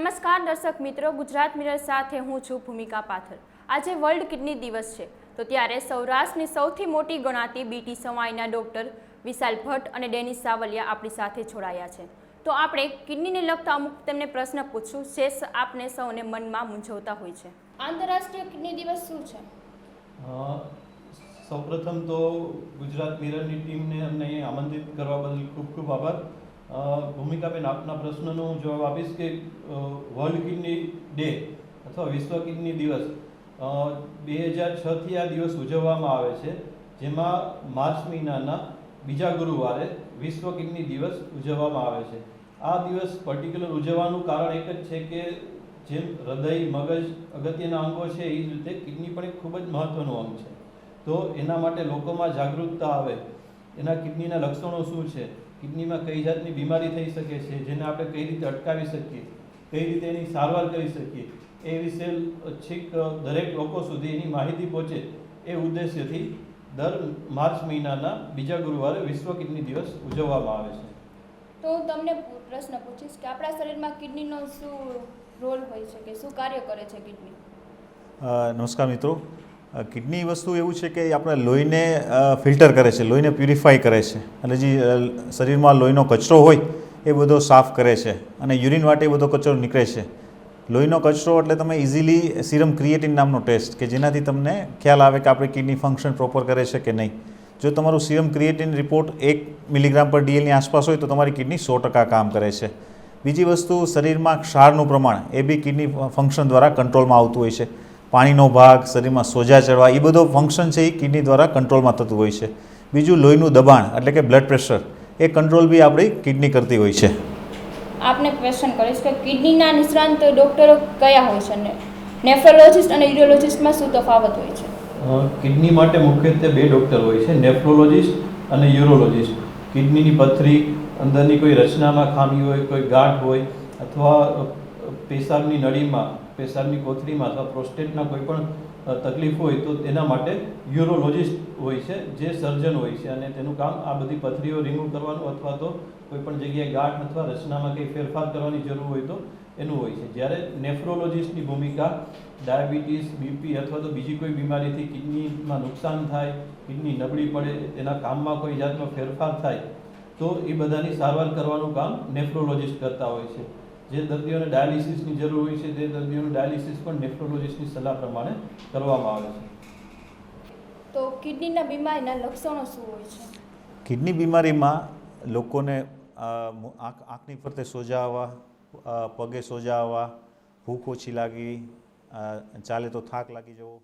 નમસ્કાર દર્શક મિત્રો, ગુજરાત મિરર સાથે હું છું ભૂમિકા પાથર આજે વર્લ્ડ કિડની દિવસ છે, તો ત્યારે સૌરાષ્ટ્રની સૌથી મોટી ગણાતી બીટી સવાઈના ડોક્ટર વિશાલ ભટ્ટ અને ડેનિસ સાવલિયા આપણી સાથે જોડાયા છે. તો આપણે કિડનીને લગતા અમુક તેમને પ્રશ્ન પૂછશું શેષ આપને સૌને મનમાં મૂંઝવતા હોય છે. આંતરરાષ્ટ્રીય કિડની દિવસ શું છે? સૌપ્રથમ તો ગુજરાત મિરરની ટીમને અમને આમંત્રિત કરવા બદલ ખૂબ ખૂબ આભાર. ભૂમિકાબેન આપના પ્રશ્નનો હું જવાબ આપીશ કે વર્લ્ડ કિડની ડે અથવા વિશ્વ કિડની દિવસ બે હજાર છથી આ દિવસ ઉજવવામાં આવે છે, જેમાં માર્ચ મહિનાના બીજા ગુરુવારે વિશ્વ કિડની દિવસ ઉજવવામાં આવે છે. આ દિવસ પર્ટિક્યુલર ઉજવવાનું કારણ એક જ છે કે, જેમ હૃદય, મગજ અગત્યના અંગો છે, એ જ રીતે કિડની પણ એક ખૂબ જ મહત્ત્વનું અંગ છે. તો એના માટે લોકોમાં જાગૃતતા આવે. એના કિડનીના લક્ષણો શું છે? કિડનીમાં કઈ જાતની બીમારી થઈ શકે છે જેને આપણે કઈ રીતે અટકાવી શકીએ કઈ રીતે એની સારવાર કરી શકીએ એ વિશે છેક દરેક લોકો સુધી એની માહિતી પહોંચે એ ઉદ્દેશ્યથી દર માર્ચ મહિનાના બીજા ગુરુવારે વિશ્વ કિડની દિવસ ઉજવવામાં આવે છે. તો હું તમને પ્રશ્ન પૂછીશ કે આપણા શરીરમાં કિડનીનો શું રોલ હોય છે કે શું કાર્ય કરે છે કિડની? અ, નમસ્કાર મિત્રો. કિડની વસ્તુ એવું છે કે આપણા લોહીને ફિલ્ટર કરે છે, લોહીને પ્યુરિફાય કરે છે. એટલે જે શરીરમાં લોહીનો કચરો હોય, એ બધો સાફ કરે છે અને યુરિન માટે એ બધો કચરો નીકળે છે. લોહીનો કચરો એટલે તમે ઇઝીલી સિરમ ક્રિએટિન નામનો ટેસ્ટ કે જેનાથી તમને ખ્યાલ આવે કે આપણી કિડની ફંક્શન પ્રોપર કરે છે કે નહીં. જો તમારું સિરમ ક્રિએટિન રિપોર્ટ એક મિલીગ્રામ પર ડીએલની આસપાસ હોય તો તમારી કિડની સો ટકા કામ કરે છે. બીજી વસ્તુ, શરીરમાં ક્ષારનું પ્રમાણ એ બી કિડની ફંક્શન દ્વારા કંટ્રોલમાં આવતું હોય છે. પાણીનો ભાગ શરીરમાં સોજા ચડવા એ બધો ફંક્શન છે એ કિડની દ્વારા કંટ્રોલમાં થતું હોય છે. બીજું લોહીનું દબાણ એટલે કે બ્લડ પ્રેશર એ કંટ્રોલ બી આપણી કિડની કરતી હોય છે. આપને ક્વેશ્ચન કરીશ કે કિડનીના નિષ્ણાંત ડોક્ટરો કયા હોય છે ને નેફ્રોલોજિસ્ટ અને યુરોલોજિસ્ટમાં શું તફાવત હોય છે? કિડની માટે મુખ્યત્વે બે ડૉક્ટર હોય છે નેફ્રોલોજિસ્ટ અને યુરોલોજિસ્ટ કિડનીની પથરી અંદરની કોઈ રચનામાં ખામી હોય કોઈ ગાંઠ હોય અથવા પેશાબની નળીમાં પેશાબની કોથળીમાં અથવા પ્રોસ્ટેટના કોઈ પણ તકલીફ હોય તો તેના માટે યુરોલોજિસ્ટ હોય છે, જે સર્જન હોય છે. અને તેનું કામ આ બધી પથરીઓ રિમૂવ કરવાનું અથવા તો કોઈ પણ જગ્યાએ ગાંઠ અથવા રચનામાં કંઈ ફેરફાર કરવાની જરૂર હોય તો એનું હોય છે. જ્યારે નેફ્રોલોજિસ્ટની ભૂમિકા ડાયાબિટીસ, બીપી અથવા તો બીજી કોઈ બીમારીથી કિડનીમાં નુકસાન થાય, કિડની નબળી પડે, તેના કામમાં કોઈ જાતનો ફેરફાર થાય, તો એ બધાની સારવાર કરવાનું કામ નેફ્રોલોજિસ્ટ કરતા હોય છે. જે દર્દીઓને ડાયાલિસિસની જરૂર હોય છે તે દર્દીઓનું ડાયાલિસિસ પણ નેફ્રોલોજિસ્ટની સલાહ પ્રમાણે કરવામાં આવે છે. તો કિડનીના બીમારીના લક્ષણો શું હોય છે? કિડની બીમારીમાં લોકોને આંખ આંખની ફરતે સોજા આવવા પગે સોજા આવવા ભૂખ ઓછી લાગી ચાલે તો થાક લાગી જવો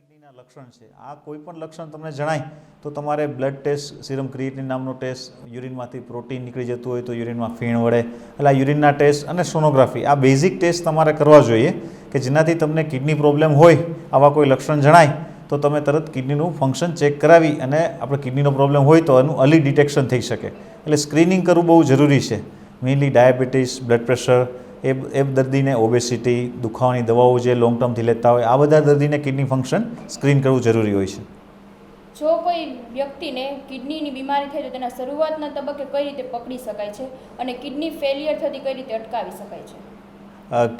કિડનીના લક્ષણ છે. આ કોઈ પણ લક્ષણ તમને જણાય, તો તમારે બ્લડ ટેસ્ટ સિરમ ક્રિએટિન નામનો ટેસ્ટ યુરિનમાંથી પ્રોટીન નીકળી જતું હોય તો યુરિનમાં ફીણ વળે. એટલે યુરિનના ટેસ્ટ અને સોનોગ્રાફી આ બેઝિક ટેસ્ટ તમારે કરવા જોઈએ કે જેનાથી તમને કિડની પ્રોબ્લેમ હોય, આવા કોઈ લક્ષણ જણાય, તો તમે તરત કિડનીનું ફંક્શન ચેક કરાવી અને આપણે કિડનીનો પ્રોબ્લેમ હોય તો એનું અર્લી ડિટેક્શન થઈ શકે. એટલે સ્ક્રીનિંગ કરવું બહુ જરૂરી છે. મેઇનલી ડાયાબિટીસ બ્લડ પ્રેશર એ એ દર્દીને ઓબેસિટી દુખાવાની દવાઓ જે લોંગ ટર્મથી લેતા હોય આ બધા દર્દીને કિડની ફંક્શન સ્ક્રીન કરવું જરૂરી હોય છે. જો કોઈ વ્યક્તિને કિડનીની બીમારી થાય તો તેના શરૂઆતના તબક્કે કઈ રીતે પકડી શકાય છે અને કિડની ફેલિયર થતી કઈ રીતે અટકાવી શકાય છે?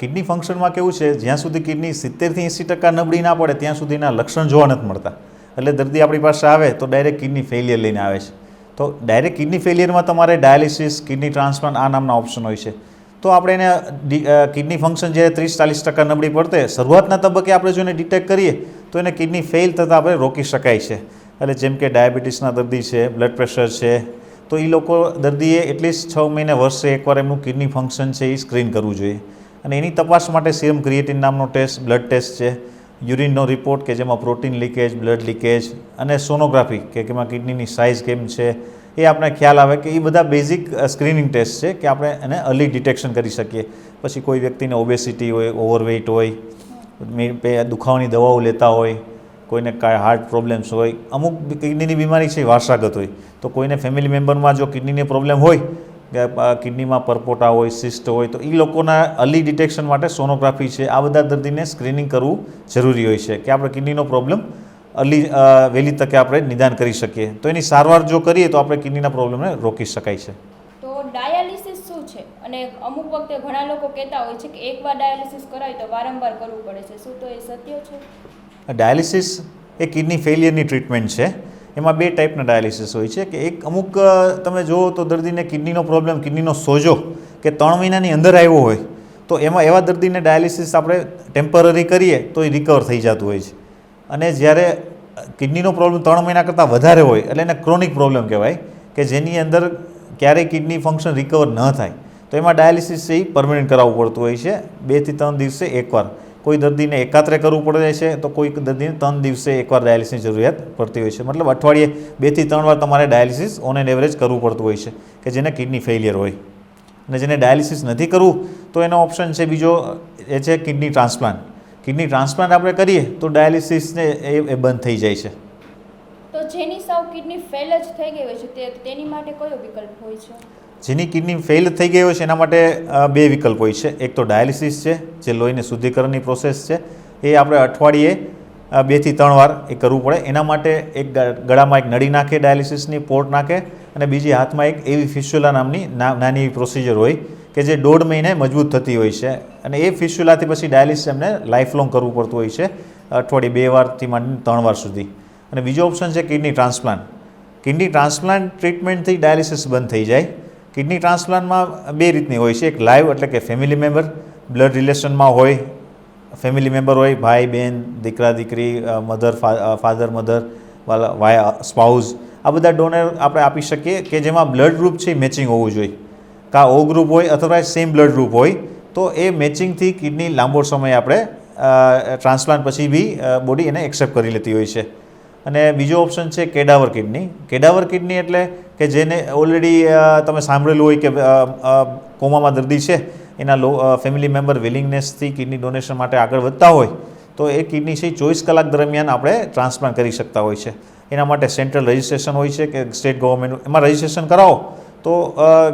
કિડની ફંક્શનમાં કેવું છે જ્યાં સુધી કિડની સિત્તેરથી એંસી ટકા નબળી ના પડે ત્યાં સુધીના લક્ષણ જોવા નથી મળતા. એટલે દર્દી આપણી પાસે આવે તો ડાયરેક્ટ કિડની ફેલિયર લઈને આવે છે. તો ડાયરેક્ટ કિડની ફેલિયરમાં તમારે ડાયાલિસિસ કિડની ટ્રાન્સપ્લાન્ટ આ નામના ઓપ્શન હોય છે. તો આપણે એને કિડની ફંક્શન જ્યારે ત્રીસ ચાલીસ ટકા નબળી પડતે, શરૂઆતના તબક્કે આપણે જો એને ડિટેક્ટ કરીએ, તો એને કિડની ફેલ થતાં આપણે રોકી શકાય છે. એટલે જેમ કે ડાયાબિટીસના દર્દી છે બ્લડ પ્રેશર છે, તો એ લોકો દર્દીએ એટલીસ્ટ છ મહિને વર્ષે એકવાર એમનું કિડની ફંક્શન છે એ સ્ક્રીન કરવું જોઈએ. અને એની તપાસ માટે સીરમ ક્રિએટિન નામનો ટેસ્ટ બ્લડ ટેસ્ટ છે. યુરિનનો રિપોર્ટ કે જેમાં પ્રોટીન લીકેજ બ્લડ લીકેજ અને સોનોગ્રાફી કે એમાં કિડનીની સાઇઝ કેમ છે એ આપણે ખ્યાલ આવે કે એ બધા બેઝિક સ્ક્રીનિંગ ટેસ્ટ છે કે આપણે એને અર્લી ડિટેક્શન કરી શકીએ. પછી કોઈ વ્યક્તિને ઓબેસિટી હોય ઓવરવેઇટ હોય દુખાવાની દવાઓ લેતા હોય, કોઈને કાંઈ હાર્ટ પ્રોબ્લેમ્સ હોય, અમુક કિડનીની બીમારી છે, વારસાગત હોય, તો કોઈને ફેમિલી મેમ્બરમાં જો કિડનીની પ્રોબ્લેમ હોય, કે કિડનીમાં પરપોટા હોય સિસ્ટ હોય, તો એ લોકોના અર્લી ડિટેક્શન માટે સોનોગ્રાફી છે. આ બધા દર્દીને સ્ક્રીનિંગ કરવું જરૂરી હોય છે કે આપણે કિડનીનો પ્રોબ્લેમ અર્લી વહેલી તકે આપણે નિદાન કરી શકીએ. તો એની સારવાર જો કરીએ તો આપણે કિડનીના પ્રોબ્લેમને રોકી શકાય છે. તો ડાયાલિસિસ શું છે? અને અમુક વખતે ઘણા લોકો કહેતા હોય છે કે એકવાર ડાયાલિસિસ કરાય તો વારંવાર કરવું પડે છે. શું તો એ સત્ય છે? ડાયાલિસિસ એ કિડની ફેલિયરની ટ્રીટમેન્ટ છે. એમાં બે ટાઈપના ડાયાલિસિસ હોય છે કે એક અમુક તમે જુઓ તો દર્દીને કિડનીનો પ્રોબ્લેમ કિડનીનો સોજો કે ત્રણ મહિનાની અંદર આવ્યો હોય તો એમાં એવા દર્દીને ડાયાલિસિસ આપણે ટેમ્પરરી કરીએ તો એ રિકવર થઈ જતું હોય છે. અને જ્યારે કિડનીનો પ્રોબ્લેમ ત્રણ મહિના કરતાં વધારે હોય, એટલે એને ક્રોનિક પ્રોબ્લેમ કહેવાય, કે જેની અંદર ક્યારેય કિડની ફંક્શન રિકવર ન થાય, તો એમાં ડાયાલિસિસ એ પરમનન્ટ કરાવવું પડતું હોય છે, બેથી ત્રણ દિવસે એકવાર. કોઈ દર્દીને એકાત્રે કરવું પડે છે, તો કોઈ દર્દીને ત્રણ દિવસે એકવાર ડાયાલિસિસની જરૂરિયાત પડતી હોય છે. મતલબ અઠવાડિયે બેથી ત્રણ વાર તમારે ડાયાલિસિસ ઓન એન એવરેજ કરવું પડતું હોય છે, કે જેને કિડની ફેલિયર હોય. અને જેને ડાયાલિસિસ નથી કરવું, તો એનો ઓપ્શન છે બીજો, એ છે કિડની ટ્રાન્સપ્લાન્ટ. કિડની ટ્રાન્સપ્લાન્ટ આપણે કરીએ તો ડાયાલિસિસને એ એ બંધ થઈ જાય છે. તો જેની સાવ કિડની ફેલ જ થઈ ગઈ હોય છે તે તેની માટે કયો વિકલ્પ હોય છે? જેની કિડની ફેલ થઈ ગઈ હોય છે એના માટે બે વિકલ્પ હોય છે. એક તો ડાયાલિસિસ છે જે લોહીને શુદ્ધિકરણની પ્રોસેસ છે. એ આપણે અઠવાડિયે બેથી ત્રણ વાર એ કરવું પડે. એના માટે એક ગળામાં એક નળી નાખે ડાયાલિસિસની પોર્ટ નાખે અને બીજી હાથમાં એક એવી ફિસ્યુલા નામની નાની એવી પ્રોસિજર હોય કે જે દોઢ મહિને મજબૂત થતી હોય છે. અને એ ફિસ્યુલાથી પછી ડાયાલિસિસ એમને લાઈફ લોંગ કરવું પડતું હોય છે, અઠવાડિયે બે વારથી માંડીને ત્રણ વાર સુધી. અને બીજો ઓપ્શન છે કિડની ટ્રાન્સપ્લાન્ટ કિડની ટ્રાન્સપ્લાન્ટ ટ્રીટમેન્ટથી ડાયાલિસિસ બંધ થઈ જાય. કિડની ટ્રાન્સપ્લાન્ટમાં બે રીતની હોય છે. એક લાઈવ એટલે કે ફેમિલી મેમ્બર બ્લડ રિલેશનમાં હોય ફેમિલી મેમ્બર હોય, ભાઈ બહેન દીકરા, દીકરી મધર ફાધર મધર વાલા, વાયા સ્પાઉઝ આ બધા ડોનર આપણે આપી શકીએ કે જેમાં બ્લડ ગ્રુપ છે મેચિંગ હોવું જોઈએ. કાં ઓ ગ્રુપ હોય અથવા સેમ બ્લડ ગ્રુપ હોય, તો એ મેચિંગથી કિડની લાંબો સમય આપણે ટ્રાન્સપ્લાન્ટ પછી બી બોડી એને એક્સેપ્ટ કરી લેતી હોય છે. અને બીજો ઓપ્શન છે કેડાવર કિડની કેડાવર કિડની એટલે કે જેને ઓલરેડી તમે સાંભળેલું હોય કે કોમામાં દર્દી છે, એના લો ફેમિલી મેમ્બર વિલિંગનેસથી કિડની ડોનેશન માટે આગળ વધતા હોય, તો એ કિડની છે ચોવીસ કલાક દરમિયાન આપણે ટ્રાન્સપ્લાન્ટ કરી શકતા હોય છે. એના માટે સેન્ટ્રલ રજિસ્ટ્રેશન હોય છે કે સ્ટેટ ગવર્મેન્ટ એમાં રજિસ્ટ્રેશન કરાવો તો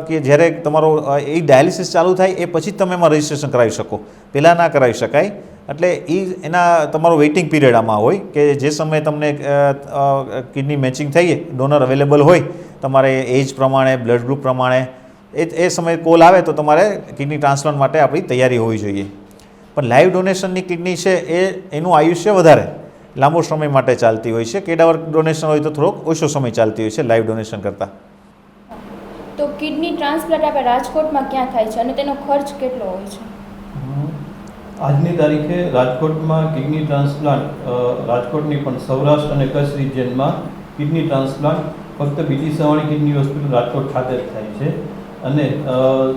કે જ્યારે તમારો એ ડાયાલિસિસ ચાલુ થાય, એ પછી જ તમે એમાં રજિસ્ટ્રેશન કરાવી શકો. પહેલાં ના કરાવી શકાય. એટલે એ એના, તમારો વેઇટિંગ પીરિયડ આમાં હોય, કે જે સમયે તમને કિડની મેચિંગ થઈએ ડોનર અવેલેબલ હોય, તમારે એજ પ્રમાણે બ્લડ ગ્રુપ પ્રમાણે, એ એ સમયે કોલ આવે તો તમારે કિડની ટ્રાન્સપ્લાન્ટ માટે આપણી તૈયારી હોવી જોઈએ. પણ લાઈવ ડોનેશનની કિડની છે, એ, એનું આયુષ્ય વધારે લાંબો સમય માટે ચાલતી હોય છે. કેડાવર ડોનેશન હોય તો થોડોક ઓછો સમય ચાલતી હોય છે લાઈવ ડોનેશન કરતાં. તો કિડની ટ્રાન્સપ્લાન્ટ આપણે રાજકોટમાં ક્યાં થાય છે અને તેનો ખર્ચ કેટલો હોય છે? આજની તારીખે રાજકોટમાં કિડની ટ્રાન્સપ્લાન્ટ રાજકોટની પણ સૌરાષ્ટ્ર અને કચ્છ રિજિયનમાં કિડની ટ્રાન્સપ્લાન્ટ ફક્ત બીજી સવાણી કિડની હોસ્પિટલ રાજકોટ ખાતે જ થાય છે. અને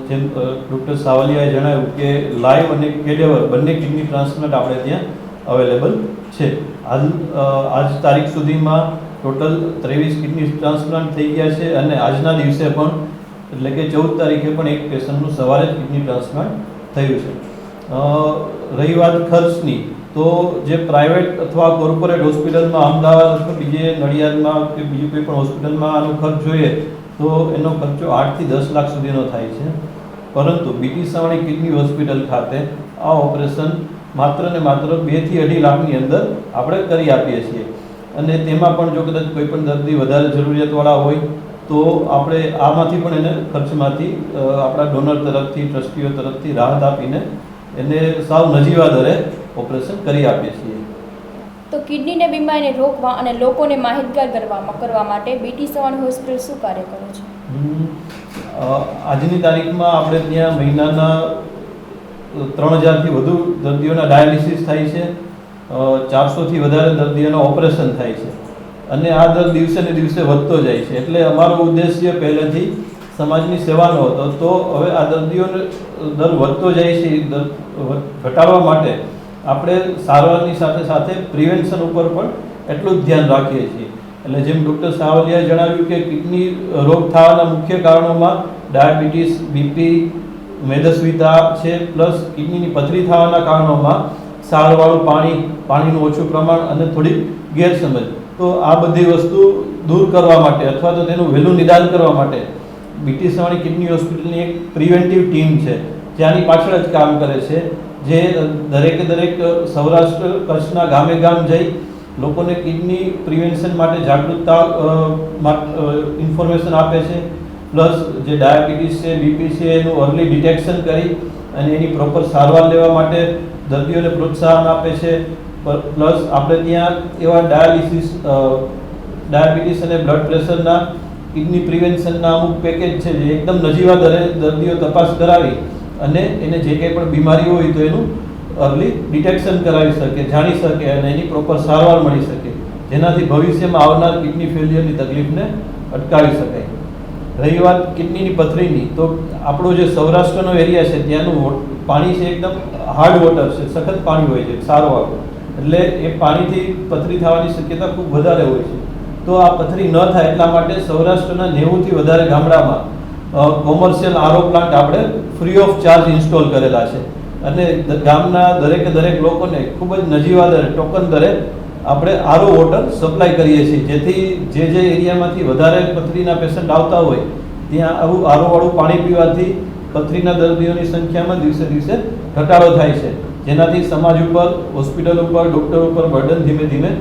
જેમ ડૉક્ટર સાવલિયાએ જણાવ્યું કે લાઈવ અને કેડેવર બંને કિડની ટ્રાન્સપ્લાન્ટ આપણે ત્યાં અવેલેબલ છે. હાલ આજ તારીખ સુધીમાં ટોટલ ત્રેવીસ કિડની ટ્રાન્સપ્લાન્ટ થઈ ગયા છે અને આજના દિવસે પણ એટલે કે ચૌદ તારીખે પણ એક પેશન્ટનું સવારે જ કિડની ટ્રાન્સપ્લાન્ટ થયું છે. રહી વાત ખર્ચની, તો જે પ્રાઇવેટ અથવા કોર્પોરેટ હોસ્પિટલમાં, અમદાવાદ બીજે નડિયાદમાં કે બીજી કોઈ પણ હોસ્પિટલમાં આનો ખર્ચ જોઈએ, તો એનો ખર્ચો આઠથી દસ લાખ સુધીનો થાય છે. પરંતુ બીટી સવાણી કિડની હોસ્પિટલ ખાતે આ ઓપરેશન માત્ર ને માત્ર બેથી અઢી લાખની અંદર આપણે કરી આપીએ છીએ. અને તેમાં પણ જો કદાચ કોઈ પણ દર્દી વધારે જરૂરિયાતવાળા હોય તો આપણે આમાંથી પણ એને ખર્ચમાંથી આપણા ડોનર તરફથી ટ્રસ્ટીઓ તરફથી રાહત આપીને એને સાવ નજીવા દરે ઓપરેશન કરી આપીએ છીએ. તો કિડનીને બીમારીને રોકવા અને લોકોને માહિતગાર કરવામાં કરવા માટે બીટી સવાણી હોસ્પિટલ શું કાર્ય કરે છે? આજની તારીખમાં આપણે ત્યાં મહિનાના ત્રણ હજારથી વધુ દર્દીઓના ડાયાલિસિસ થાય છે ચારસોથી વધારે દર્દીઓના ઓપરેશન થાય છે. અને આ દર દિવસે ને દિવસે વધતો જાય છે. એટલે અમારો ઉદ્દેશ્ય પહેલેથી સમાજની સેવાનો હતો. તો હવે આ દર્દીઓને દર વધતો જાય છે ઘટાડવા માટે આપણે સારવારની સાથે સાથે પ્રિવેન્શન ઉપર પણ એટલું જ ધ્યાન રાખીએ છીએ. એટલે જેમ ડૉક્ટર સાવલિયાએ જણાવ્યું કે કિડની રોગ થવાના મુખ્ય કારણોમાં ડાયાબિટીસ, બીપી, મેદસ્વીતા છે, પ્લસ કિડનીની પથરી થવાના કારણોમાં સારવાળું પાણી, પાણીનું ઓછું પ્રમાણ અને થોડીક ગેરસમજ. તો આ બધી વસ્તુ દૂર કરવા માટે અથવા તો તેનું વહેલું નિદાન કરવા માટે બીટી સવાણી કિડની હોસ્પિટલની એક પ્રિવેન્ટિવ ટીમ છે. જે આની પાછળ જ કામ કરે છે. જે દરેકે દરેક સૌરાષ્ટ્ર કચ્છના ગામે ગામ જઈ લોકોને કિડની પ્રિવેન્શન માટે જાગૃતતા ઇન્ફોર્મેશન આપે છે. પ્લસ જે ડાયાબિટીસ છે બીપી છે, એનું અર્લી ડિટેક્શન કરી અને એની પ્રોપર સારવાર લેવા માટે દર્દીઓને પ્રોત્સાહન આપે છે. પ્લસ આપણે ત્યાં એવા ડાયાલિસિસ ડાયાબિટીસ અને બ્લડ પ્રેશરના, કિડની પ્રિવેન્શનના અમુક પેકેજ છે જે એકદમ નજીવા દરે, દર્દીઓ તપાસ કરાવી અને એને જે કંઈ પણ બીમારી હોય તો એનું અર્લી ડિટેક્શન કરાવી શકે, જાણી શકે અને એની પ્રોપર સારવાર મળી શકે, જેનાથી ભવિષ્યમાં આવનાર કિડની ફેલિયરની તકલીફને અટકાવી શકાય. રહી વાત કિડનીની પથરીની, તો આપણો જે સૌરાષ્ટ્રનો એરિયા છે ત્યાંનું પાણી છે એકદમ હાર્ડ વોટર છે, સખત પાણી હોય છે, સારો આવે એટલે એ પાણીથી પથરી થવાની શક્યતા ખૂબ વધારે હોય છે. તો આ પથરી ન થાય એટલા માટે સૌરાષ્ટ્રના નેવુંથી વધારે ગામડામાં કોમર્શિયલ આરો પ્લાન્ટ આપણે ફ્રી ઓફ ચાર્જ ઇન્સ્ટોલ કરેલા છે. અને ગામના દરેકે દરેક લોકોને ખૂબ જ નજીવા દરે ટોકન દરે આપણે આરો વોટર સપ્લાય કરીએ છીએ. જેથી જે જે એરિયામાંથી વધારે પથરીના પેશન્ટ આવતા હોય, ત્યાં આવું આરોવાળું પાણી પીવાથી પથરીના દર્દીઓની સંખ્યામાં દિવસે દિવસે ઘટાડો થાય છે. જેનાથી સમાજ ઉપર, હોસ્પિટલ ઉપર, ડૉક્ટર ઉપર બર્ડન ધીમે ધીમે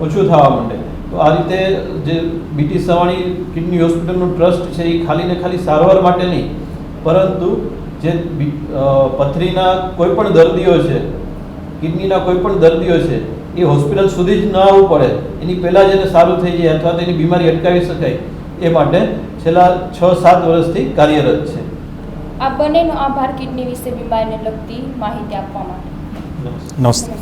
ઓછું થવા માંડે. તો આ રીતે જે બીટી સવાણી કિડની હોસ્પિટલનું ટ્રસ્ટ છે, એ ખાલી ને ખાલી સારવાર માટે નહીં, પરંતુ જે પથરીના કોઈ પણ દર્દીઓ છે, કિડનીના કોઈ પણ દર્દીઓ છે, એ હોસ્પિટલ સુધી જ ન આવવું પડે. એની પહેલાં જ એને સારું થઈ જાય અથવા તો એની બીમારી અટકાવી શકાય. એ માટે છેલ્લા છ સાત વર્ષથી કાર્યરત છે. આ બંનેનો આભાર કિડની વિશે બીમારીને લગતી માહિતી આપવા માટે. નમસ્તે.